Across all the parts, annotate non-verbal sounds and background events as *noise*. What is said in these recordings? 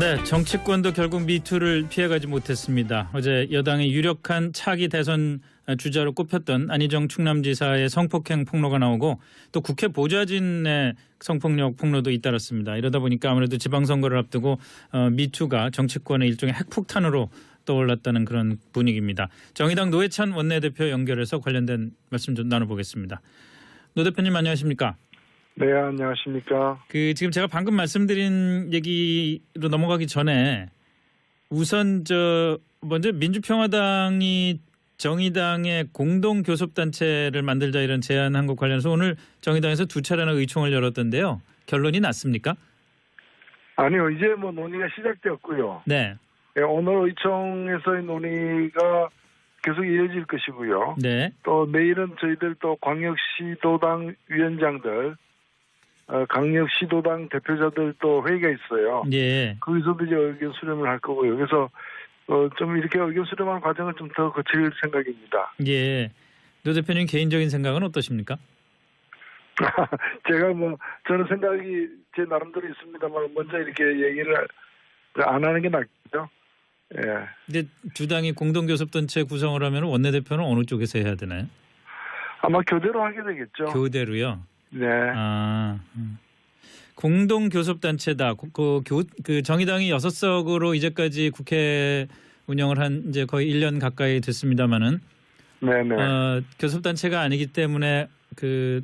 네, 정치권도 결국 미투를 피해가지 못했습니다. 어제 여당의 유력한 차기 대선 주자로 꼽혔던 안희정 충남지사의 성폭행 폭로가 나오고 또 국회 보좌진의 성폭력 폭로도 잇따랐습니다. 이러다 보니까 아무래도 지방선거를 앞두고 어, 미투가 정치권의 일종의 핵폭탄으로 떠올랐다는 그런 분위기입니다. 정의당 노회찬 원내대표 연결해서 관련된 말씀 좀 나눠보겠습니다. 노 대표님 안녕하십니까? 네, 안녕하십니까. 그 지금 제가 방금 말씀드린 얘기로 넘어가기 전에 우선 저 먼저 민주평화당이 정의당의 공동 교섭 단체를 만들자 이런 제안한 것 관련해서 오늘 정의당에서 두 차례나 의총을 열었던데요. 결론이 났습니까? 아니요, 이제 뭐 논의가 시작되었고요. 네. 예, 오늘 의총에서의 논의가 계속 이어질 것이고요. 네. 또 내일은 저희들 또 광역시도당 위원장들, 어, 강력 시도당 대표자들 또 회의가 있어요. 예. 거기서도 이제 의견 수렴을 할 거고요. 그래서 어, 좀 이렇게 의견 수렴하는 과정을 좀 더 거칠 생각입니다. 예. 노 대표님 개인적인 생각은 어떠십니까? *laughs* 제가 뭐 저는 생각이 제 나름대로 있습니다만 먼저 이렇게 얘기를 안 하는 게 낫겠죠. 예. 근데 두 당이 공동 교섭 단체 구성을 하면 원내 대표는 어느 쪽에서 해야 되나요? 아마 교대로 하게 되겠죠. 교대로요. 네. 아, 음. 공동 교섭 단체다. 그, 그, 교, 그 정의당이 여섯 석으로 이제까지 국회 운영을 한 이제 거의 1년 가까이 됐습니다마는 네네. 어, 교섭 단체가 아니기 때문에 그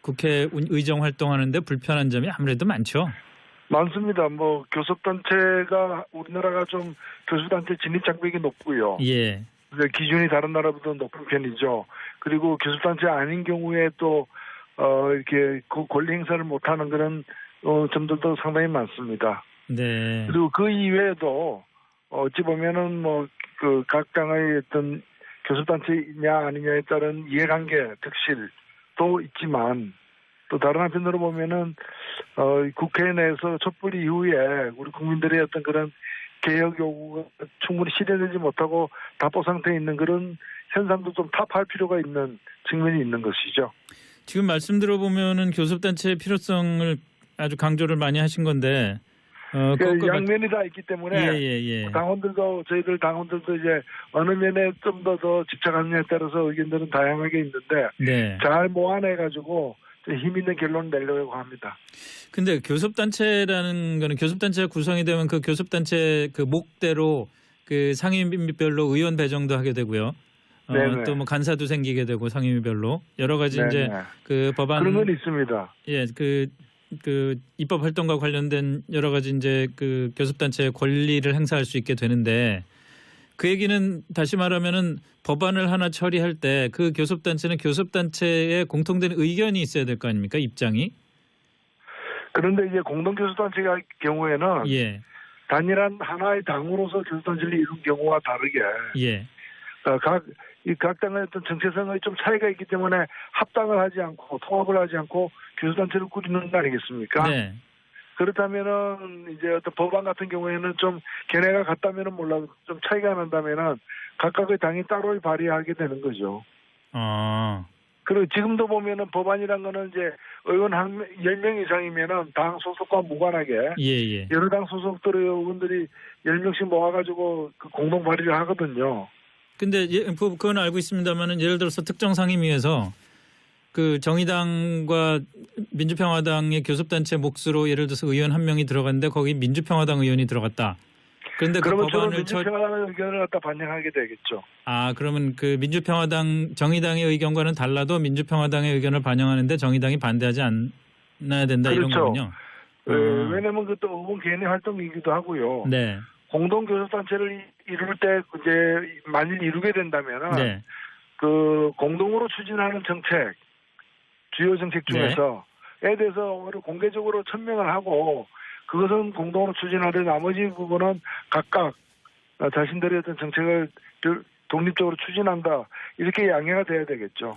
국회 운- 의정 활동하는데 불편한 점이 아무래도 많죠. 많습니다. 뭐 교섭단체가 우리나라가 좀 교섭단체 진입 장벽이 높고요. 예. 기준이 다른 나라보다 높은 편이죠. 그리고 교섭단체 아닌 경우에 또 어, 이렇게 그 권리 행사를 못하는 그런 어, 점들도 상당히 많습니다. 네. 그리고 그 이외에도 어찌 보면은 뭐 그 각 당의 어떤 교섭단체냐 아니냐에 따른 이해관계 득실도 있지만 또 다른 한편으로 보면은 어 국회 내에서 촛불 이후에 우리 국민들의 어떤 그런 개혁 요구가 충분히 실현되지 못하고 답보 상태에 있는 그런 현상도 좀 타파할 필요가 있는 측면이 있는 것이죠. 지금 말씀 들어보면은 교섭 단체의 필요성을 아주 강조를 많이 하신 건데 어, 그 양면이 다 있기 때문에 맞- 예, 예, 예. 당원들도 저희들 당원들도 이제 어느 면에 좀 더 더 집착하느냐에 따라서 의견들은 다양하게 있는데 네. 잘 모아내 가지고 힘 있는 결론을 내려고 합니다. 근데 교섭 단체라는 거는 교섭 단체가 구성이 되면 그 교섭 단체 그 목대로 그 상임위별로 의원 배정도 하게 되고요. 네네. 또뭐 간사도 생기게 되고 상임위별로 여러 가지 네네. 이제 그 법안 그런 건 있습니다. 예, 그, 그 입법 활동과 관련된 여러 가지 이제 그 교섭 단체의 권리를 행사할 수 있게 되는데 그 얘기는 다시 말하면은 법안을 하나 처리할 때 그 교섭 단체는 교섭 단체의 공통된 의견이 있어야 될 거 아닙니까? 입장이. 그런데 이제 공동교섭단체가 경우에는 예. 단일한 하나의 당으로서 교섭단체를 이룬 경우와 다르게 예. 어, 각, 이 각 당의 어떤 정체성의 좀 차이가 있기 때문에 합당을 하지 않고 통합을 하지 않고 교섭단체를 꾸리는 거 아니겠습니까? 네. 그렇다면은 이제 어떤 법안 같은 경우에는 좀 걔네가 같다면은 몰라 좀 차이가 난다면은 각각의 당이 따로 발의하게 되는 거죠. 어. 그리고 지금도 보면은 법안이란 거는 이제 의원 한 10명 이상이면은 당 소속과 무관하게 예, 예. 여러 당 소속들의 의원들이 10명씩 모아가지고 그 공동 발의를 하거든요. 근데 예, 그- 그건 알고 있습니다만은 예를 들어서 특정 상임위에서 그 정의당과 민주평화당의 교섭단체 몫으로 예를 들어서 의원 한 명이 들어갔는데 거기 민주평화당 의원이 들어갔다. 그런데 그 법안을 처 민주평화당의 의견을 갖다 반영하게 되겠죠. 아 그러면 그 민주평화당 정의당의 의견과는 달라도 민주평화당의 의견을 반영하는데 정의당이 반대하지 않아야 된다 이런 그렇죠. 거군요. 어, 아. 왜냐면 그또 의원 개인의 활동이기도 하고요. 네, 공동교섭단체를 이- 이룰 때 이제 만일 이루게 된다면은 네, 그 공동으로 추진하는 정책 주요 정책 네. 중에서 에 대해서 오히려 공개적으로 천명을 하고 그것은 공동으로 추진하되 나머지 부분은 각각 어, 자신들의 어떤 정책을 별- 독립적으로 추진한다 이렇게 양해가 돼야 되겠죠.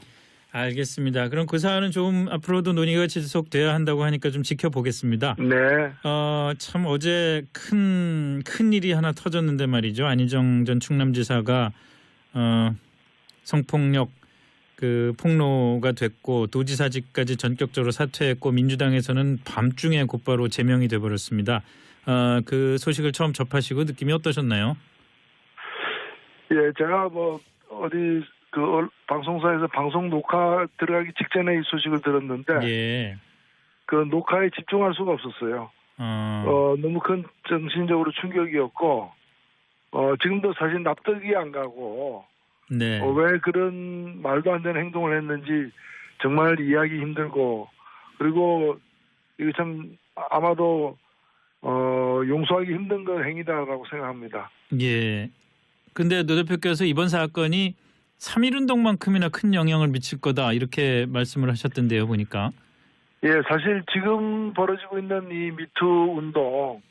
알겠습니다. 그럼 그 사안은 좀 앞으로도 논의가 지속돼야 한다고 하니까 좀 지켜보겠습니다. 네, 어, 참 어제 큰, 큰 일이 하나 터졌는데 말이죠. 안희정 전 충남지사가 어, 성폭력 그 폭로가 됐고 도지사직까지 전격적으로 사퇴했고 민주당에서는 밤중에 곧바로 제명이 돼 버렸습니다. 어, 그 소식을 처음 접하시고 느낌이 어떠셨나요? 예, 제가 뭐 어디 그 얼- 방송사에서 방송 녹화 들어가기 직전에 이 소식을 들었는데 예. 그 녹화에 집중할 수가 없었어요. 어, 어, 너무 큰 정신적으로 충격이었고 어, 지금도 사실 납득이 안 가고 네. 어, 왜 그런 말도 안 되는 행동을 했는지 정말 이해하기 힘들고 그리고 이게 참 아마도 어, 용서하기 힘든 그 행위다라고 생각합니다. 예. 근데 노 대표께서 이번 사건이 3.1 운동만큼이나 큰 영향을 미칠 거다 이렇게 말씀을 하셨던데요, 보니까. 예, 사실 지금 벌어지고 있는 이 미투 운동은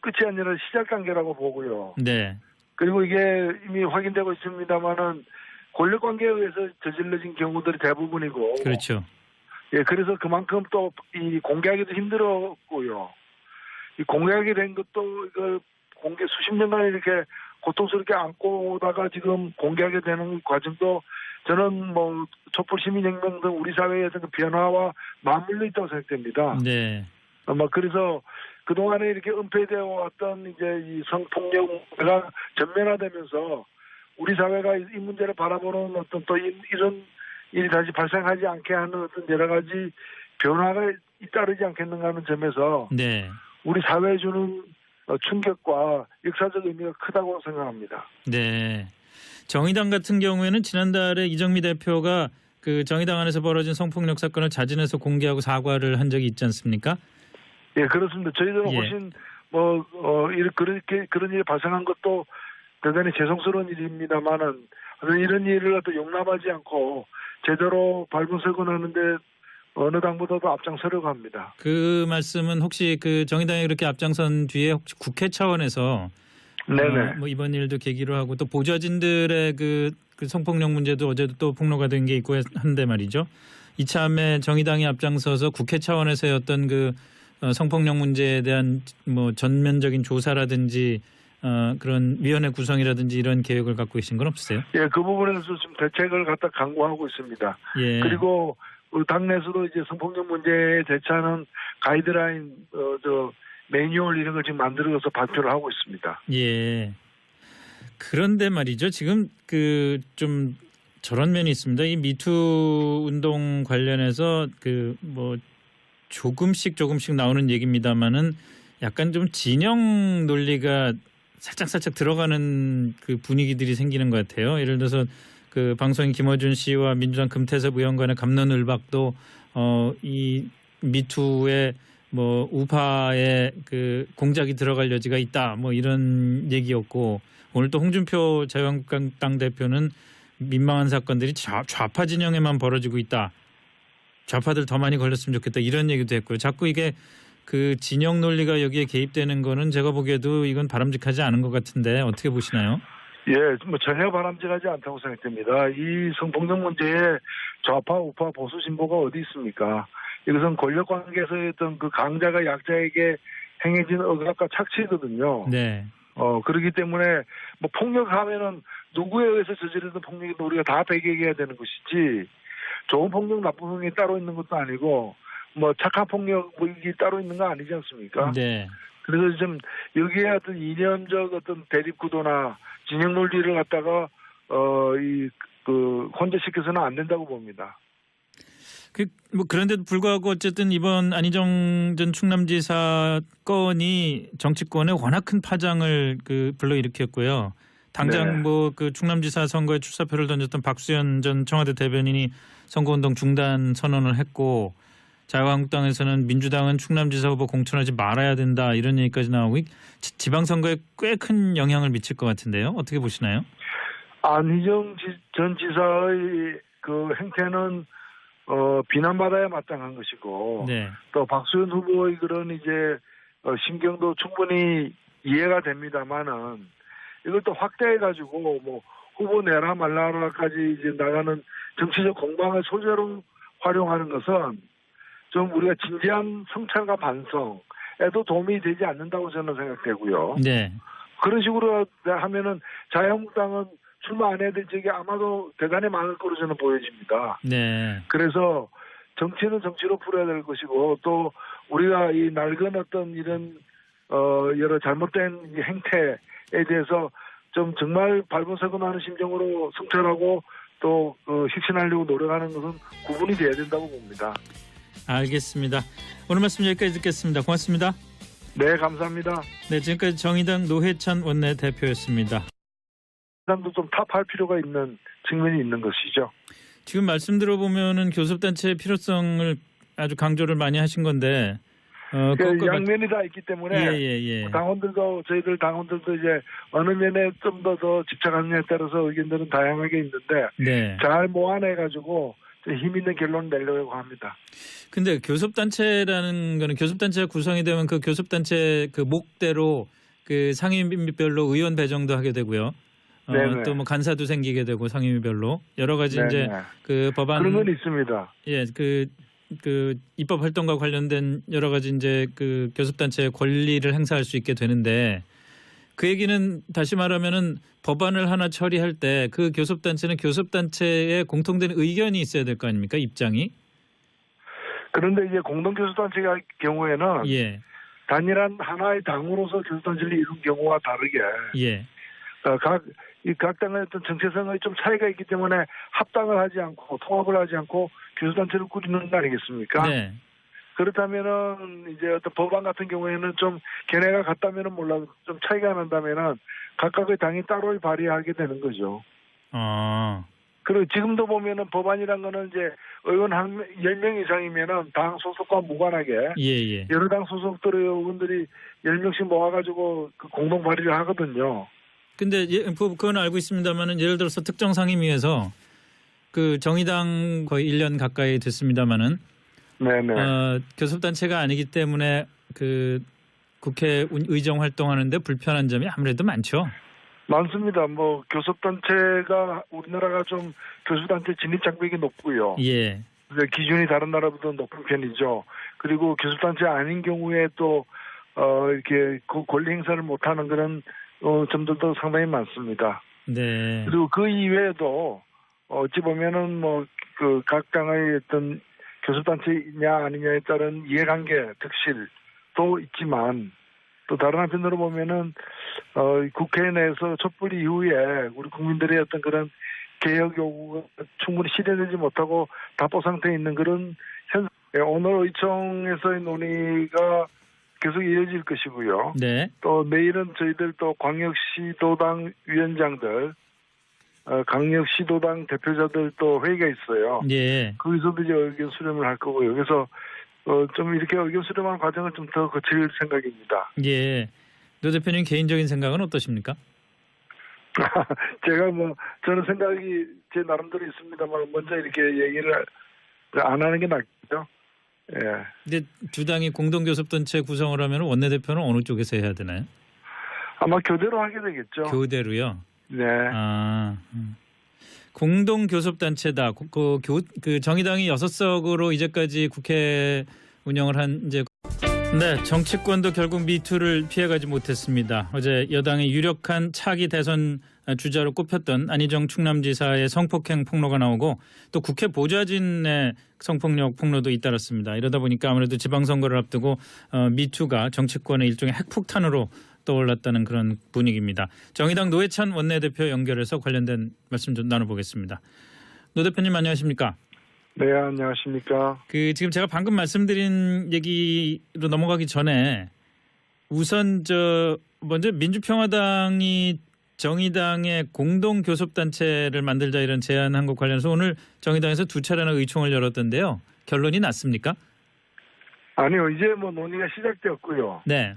끝이 아니라 시작 단계라고 보고요. 네. 그리고 이게 이미 확인되고 있습니다만은 권력 관계에 의해서 저질러진 경우들이 대부분이고. 그렇죠. 예, 그래서 그만큼 또 이 공개하기도 힘들었고요. 이 공개하게 된 것도 이걸 공개 수십 년간 이렇게 고통스럽게 안고다가 지금 공개하게 되는 과정도 저는 뭐 촛불 시민혁명 등 우리 사회에서 그 변화와 맞물려 있다고 생각됩니다. 네. 아마 그래서 그동안에 이렇게 은폐되어 왔던 이제 이 성폭력 문제가 전면화되면서 우리 사회가 이이 문제를 바라보는 어떤 또 이- 이런 일이 다시 발생하지 않게 하는 어떤 여러 가지 변화가 잇따르지 않겠는가 하는 점에서 네. 우리 사회에 주는 어, 충격과 역사적 의미가 크다고 생각합니다. 네. 정의당 같은 경우에는 지난달에 이정미 대표가 그 정의당 안에서 벌어진 성폭력 사건을 자진해서 공개하고 사과를 한 적이 있지 않습니까? 예, 그렇습니다. 저희들은 예. 훨씬 뭐, 어, 이- 그렇게, 그런 일이 발생한 것도 대단히 죄송스러운 일입니다만은 이런 일을 또 용납하지 않고 제대로 발본색원 하는데 어느 당보다도 앞장서려고 합니다. 그 말씀은 혹시 그 정의당이 그렇게 앞장선 뒤에 혹시 국회 차원에서 네네. 어, 뭐 이번 일도 계기로 하고 또 보좌진들의 그, 그 성폭력 문제도 어제도 또 폭로가 된 게 있고 한데 말이죠. 이참에 정의당이 앞장서서 국회 차원에서의 어떤 그 어, 성폭력 문제에 대한 뭐 전면적인 조사라든지 어, 그런 위원회 구성이라든지 이런 계획을 갖고 계신 건 없으세요? 예, 그 부분에서 지금 대책을 갖다 강구하고 있습니다. 예. 그리고 당내에서도 이제 성폭력 문제에 대처하는 가이드라인, 어, 저, 매뉴얼 이런 걸 지금 만들어서 발표를 하고 있습니다. 예. 그런데 말이죠. 지금 그 좀 저런 면이 있습니다. 이 미투 운동 관련해서 그 뭐 조금씩 조금씩 나오는 얘기입니다만은 약간 좀 진영 논리가 살짝 살짝 들어가는 그 분위기들이 생기는 것 같아요. 예를 들어서 그 방송인 김어준 씨와 민주당 금태섭 의원 간의 감론을박도 어 이 미투의 뭐 우파의 그 공작이 들어갈 여지가 있다 뭐 이런 얘기였고 오늘 또 홍준표 자유한국당 대표는 민망한 사건들이 좌, 좌파 진영에만 벌어지고 있다. 좌파들 더 많이 걸렸으면 좋겠다. 이런 얘기도 했고요. 자꾸 이게 그 진영 논리가 여기에 개입되는 거는 제가 보기에도 이건 바람직하지 않은 것 같은데 어떻게 보시나요? 예, 뭐 전혀 바람직하지 않다고 생각됩니다. 이 성폭력 문제에 좌파, 우파, 보수, 진보가 어디 있습니까? 이것은 권력 관계에서의 어떤 그 강자가 약자에게 행해진 억압과 착취거든요. 네, 어, 그렇기 때문에 뭐 폭력하면은 누구에 의해서 저지르던 폭력도 우리가 다 배격해야 되는 것이지 좋은 폭력, 나쁜 폭력이 따로 있는 것도 아니고 뭐 착한 폭력 뭐 이게 따로 있는 거 아니지 않습니까? 네, 그래서 좀 여기에 어떤 이념적 어떤 대립 구도나 진영 논리를 갖다가 어 이 그 혼재시켜서는 안 된다고 봅니다. 그 뭐 그런데도 불구하고 어쨌든 이번 안희정 전 충남지사 건이 정치권에 워낙 큰 파장을 그 불러일으켰고요. 당장 네. 뭐그 충남지사 선거에 출사표를 던졌던 박수현 전 청와대 대변인이 선거운동 중단 선언을 했고 자유한국당에서는 민주당은 충남지사 후보 공천하지 말아야 된다 이런 얘기까지 나오고 지- 지방선거에 꽤 큰 영향을 미칠 것 같은데요. 어떻게 보시나요? 안희정 지- 전 지사의 그 행태는 어 비난받아야 마땅한 것이고 네, 또 박수현 후보의 그런 이제 어, 심경도 충분히 이해가 됩니다만은 이걸 또 확대해 가지고 뭐 후보 내라 말라라까지 이제 나가는 정치적 공방의 소재로 활용하는 것은 좀 우리가 진지한 성찰과 반성에도 도움이 되지 않는다고 저는 생각되고요. 네, 그런 식으로 하면은 자유한국당은 출마 안 해야 될 적이 아마도 대단히 많을 거로 저는 보여집니다. 네, 그래서 정치는 정치로 풀어야 될 것이고 또 우리가 이 낡은 어떤 이런 어, 여러 잘못된 이 행태에 대해서 좀 정말 발본사고나는 심정으로 성찰하고 또 어, 혁신하려고 노력하는 것은 구분이 돼야 된다고 봅니다. 알겠습니다. 오늘 말씀 여기까지 듣겠습니다. 고맙습니다. 네, 감사합니다. 네, 지금까지 정의당 노회찬 원내대표였습니다. 사람도 좀 탑할 필요가 있는 측면이 있는 것이죠. 지금 말씀 들어보면은 교섭단체의 필요성을 아주 강조를 많이 하신 건데 어, 그 양면이 다 있기 때문에 예 예 예. 당원들도 저희들 당원들도 이제 어느 면에 좀 더 더 집착하느냐에 따라서 의견들은 다양하게 있는데 네. 잘 모아내 가지고 힘 있는 결론을 내려고 합니다. 근데 교섭단체라는 거는 교섭단체가 구성이 되면 그 교섭단체 그 목대로 그 상임위별로 의원 배정도 하게 되고요. 어, 네네. 또뭐 간사도 생기게 되고 상임위별로 여러 가지 이제 네네. 그 법안 그런 건 있습니다. 예, 그, 그 입법 활동과 관련된 여러 가지 이제 그 교섭단체의 권리를 행사할 수 있게 되는데 그 얘기는 다시 말하면은 법안을 하나 처리할 때 그 교섭단체는 교섭단체의 공통된 의견이 있어야 될 거 아닙니까? 입장이. 그런데 이제 공동교수단체의 경우에는 예, 단일한 하나의 당으로서 교수단체를 이룬 경우와 다르게 예, 어, 각, 이 각 당의 어떤 정체성의 좀 차이가 있기 때문에 합당을 하지 않고 통합을 하지 않고 교수단체를 꾸리는 거 아니겠습니까? 네, 그렇다면은 이제 어떤 법안 같은 경우에는 좀 걔네가 같다면은 몰라도 좀 차이가 난다면은 각각의 당이 따로 발의하게 되는 거죠. 어, 그리고 지금도 보면은 법안이란 거는 이제 의원 한 10명 이상이면은 당 소속과 무관하게 예, 예, 여러 당 소속들의 의원들이 10명씩 모아가지고 그 공동 발의를 하거든요. 근데 예, 그- 그건 알고 있습니다만은 예를 들어서 특정 상임위에서 그 정의당 거의 1년 가까이 됐습니다만은 네네. 어, 교섭단체가 아니기 때문에 그 국회 운- 의정 활동하는데 불편한 점이 아무래도 많죠. 많습니다. 뭐 교섭단체가 우리나라가 좀 교수단체 진입 장벽이 높고요. 예, 기준이 다른 나라보다 높은 편이죠. 그리고 교섭단체 아닌 경우에 또, 어, 이렇게 그 권리 행사를 못하는 그런, 어, 점들도 상당히 많습니다. 네, 그리고 그 이외에도, 어, 어찌 보면은 뭐, 그 각 당의 어떤 교섭단체냐 아니냐에 따른 이해관계, 득실도 있지만, 또 다른 한편으로 보면은, 어, 국회 내에서 촛불 이후에 우리 국민들의 어떤 그런 개혁 요구가 충분히 실현되지 못하고 답보 상태에 있는 그런 현 예, 오늘 의총에서의 논의가 계속 이어질 것이고요. 네, 또 내일은 저희들 또 광역시도당 위원장들, 어, 강력시도당 대표자들 또 회의가 있어요. 예, 거기서도 이제 의견 수렴을 할 거고요. 그래서 어, 좀 이렇게 의견 수렴한 과정을 좀 더 거칠 생각입니다. 예. 노 대표님 개인적인 생각은 어떠십니까? *laughs* 제가 뭐 저는 생각이 제 나름대로 있습니다만 먼저 이렇게 얘기를 안 하는 게 낫죠. 예. 근데 두 당이 공동 교섭단체 구성을 하면 원내 대표는 어느 쪽에서 해야 되나요? 아마 교대로 하게 되겠죠. 교대로요. 네. 아, 음. 공동 교섭단체다. 그, 그, 교, 그 정의당이 여섯 석으로 이제까지 국회 운영을 한 이제 네 정치권도 결국 미투를 피해가지 못했습니다. 어제 여당의 유력한 차기 대선 주자로 꼽혔던 안희정 충남지사의 성폭행 폭로가 나오고 또 국회 보좌진의 성폭력 폭로도 잇따랐습니다. 이러다 보니까 아무래도 지방선거를 앞두고 어, 미투가 정치권의 일종의 핵폭탄으로 떠올랐다는 그런 분위기입니다. 정의당 노회찬 원내대표 연결해서 관련된 말씀 좀 나눠보겠습니다. 노 대표님 안녕하십니까? 네, 안녕하십니까. 그 지금 제가 방금 말씀드린 얘기로 넘어가기 전에 우선 저 먼저 민주평화당이 정의당의 공동 교섭단체를 만들자 이런 제안한 것 관련해서 오늘 정의당에서 두 차례나 의총을 열었던데요. 결론이 났습니까? 아니요, 이제 뭐 논의가 시작되었고요. 네.